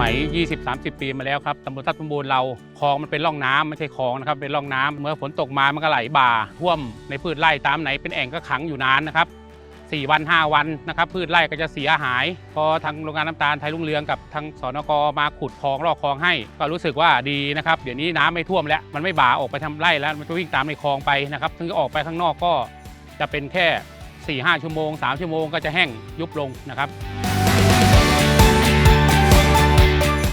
มัย 20-30 ปีมาแล้วครับตำบลทับสมบูรณ์เราคลองมันเป็นร่องน้ำไม่ใช่คลองนะครับเป็นร่องน้ำเมื่อฝนตกมามันก็ไหลบ่าท่วมในพืชไร่ตามไหนเป็นแอ่งก็ขังอยู่นานนะครับ4วัน 5 วันนะครับพืชไร่ก็จะเสียหาย พอทางโรงงานน้ำตาลไทยรุ่งเรืองกับทางสนกมาขุดคลองลอกคลองให้ ก็รู้สึกว่าดีนะครับเดี๋ยวนี้น้ำไม่ท่วมแล้ว มันไม่บ่าออกไปทำไร่แล้วมันจะวิ่งตามในคลองไปนะครับถึงจะออกไปข้างนอกก็จะเป็นแค่ 4-5 ชั่วโมง 3 ชั่วโมงก็จะแห้งยุบลงนะครับ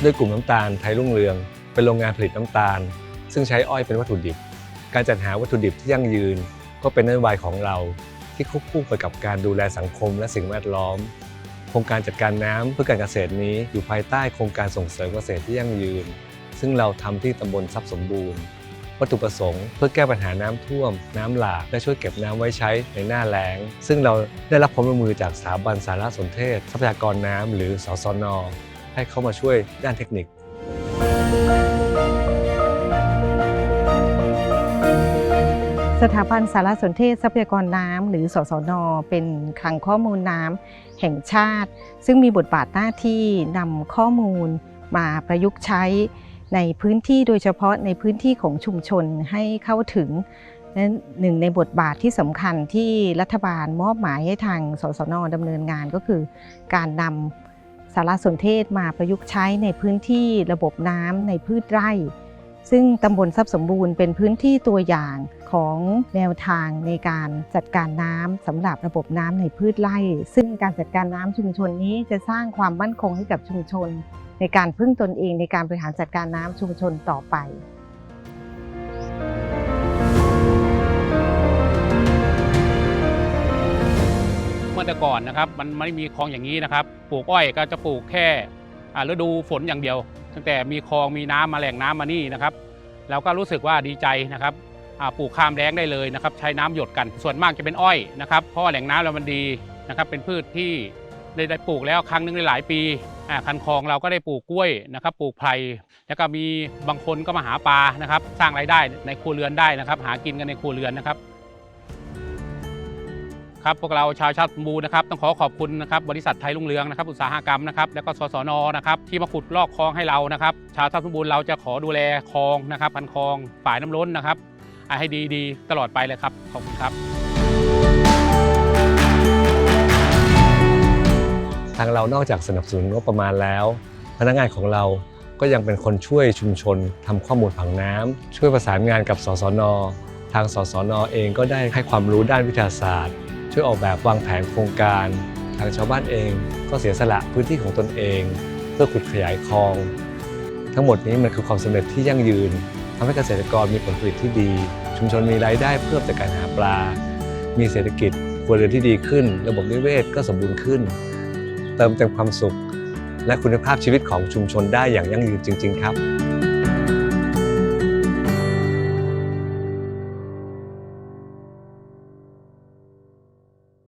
ด้วยกลุ่มน้ำตาลไทยรุ่งเรือง เป็นโรงงานผลิตน้ำตาล ซึ่งใช้อ้อยเป็นวัตถุดิบ การจัดหาวัตถุดิบที่ยั่งยืน ก็เป็นนโยบายของเราที่ควบคู่ไปกับการดูแลสังคมและสิ่งแวดล้อม โครงการจัดการน้ำเพื่อการเกษตรนี้อยู่ภายใต้โครงการส่งเสริมเกษตรที่ยั่งยืน ซึ่งเราทำที่ตำบลทรัพย์สมบูรณ์ วัตถุประสงค์เพื่อแก้ปัญหาน้ำท่วม น้ำหลากและช่วยเก็บน้ำไว้ใช้ในหน้าแล้ง ซึ่งเราได้รับความร่วมมือจากสถาบันสารสนเทศ ทรัพยากรน้ำหรือสสน ให้เขามาช่วยด้านเทคนิคสถาบันสารสนเทศทรัพยากรน้ำหรือสสน เป็นคลังข้อมูลน้ำแห่งชาติ ซึ่งมีบทบาทหน้าที่นำข้อมูลมาประยุกต์ใช้ในพื้นที่โดยเฉพาะในพื้นที่ของชุมชนให้เข้าถึงและหนึ่งในบทบาทที่สำคัญที่รัฐบาลมอบหมายให้ทางสสนดำเนินงานก็คือ การนำ สารสนเทศมาประยุกต์ใช้ในพื้นที่ระบบน้ำในพืชไร่ ซึ่งตำบลทรัพย์สมบูรณ์เป็นพื้นที่ตัวอย่างของแนวทางในการจัดการน้ำสำหรับระบบน้ำในพืชไร่ ซึ่งการจัดการน้ำชุมชนนี้จะสร้างความมั่นคงให้กับชุมชน ในการพึ่งตนเองในการบริหารจัดการน้ำชุมชนต่อไป อแต่ก่อนนะครับ มันไม่มีคลองอย่างนี้นะครับ ปลูกอ้อยก็จะปลูกแค่ฤดูฝนอย่างเดียว ตั้งแต่มีคลองมีน้ำมาแหล่งน้ำมานี่นะครับเราก็รู้สึกว่าดีใจนะครับปลูกข้ามแล้งได้เลยนะครับ ใช้น้ำหยดกัน ส่วนมากจะเป็นอ้อยนะครับ เพราะแหล่งน้ำเรามันดีนะครับ เป็นพืชที่ได้ปลูกแล้วครั้งหนึงในหลายปีคันคลองเราก็ได้ปลูกกล้วยนะครับ ปลูกไผ่แล้วก็มีบางคนก็มาหาปลานะครับ สร้างรายได้ในครัวเรือนได้นะครับ หากินกันในครัวเรือนนะครับ ครับพวกเราชาวชาติมบูนะครับต้องขอขอบคุณนะครับบริษัทไทยรุ่งเรืองนะครับอุตสาหกรรมนะครับแล้วก็สสนนะครับที่มาขุดลอกคลองให้เรานะครับชาวชาติมบูรณ์เราจะขอดูแลคลองนะครับพันคลองฝ่ายน้ำล้นนะครับให้ดีๆ ตลอดไปเลยครับขอบคุณครับทางเรานอกจากสนับสนุนงบประมาณแล้ว พนักงานของเราก็ยังเป็นคนช่วยชุมชนทำข้อมูลผังน้ำช่วยประสานงานกับสสน ทางสสนเองก็ได้ให้ความรู้ด้านวิทยาศาสตร์ ช่วยออกแบบวางแผนโครงการ ทางชาวบ้านเองก็เสียสละพื้นที่ของตนเอง เพื่อขุดขยายคลอง ทั้งหมดนี้มันคือความสำเร็จที่ยั่งยืนทำให้เกษตรกรมีผลผลิตที่ดี ชุมชนมีรายได้เพิ่มจากการหาปลา มีเศรษฐกิจครัวเรือนที่ดีขึ้น ระบบนิเวศก็สมบูรณ์ขึ้น เติมเต็มความสุข และคุณภาพชีวิตของชุมชนได้อย่างยั่งยืนจริง ๆ ครับ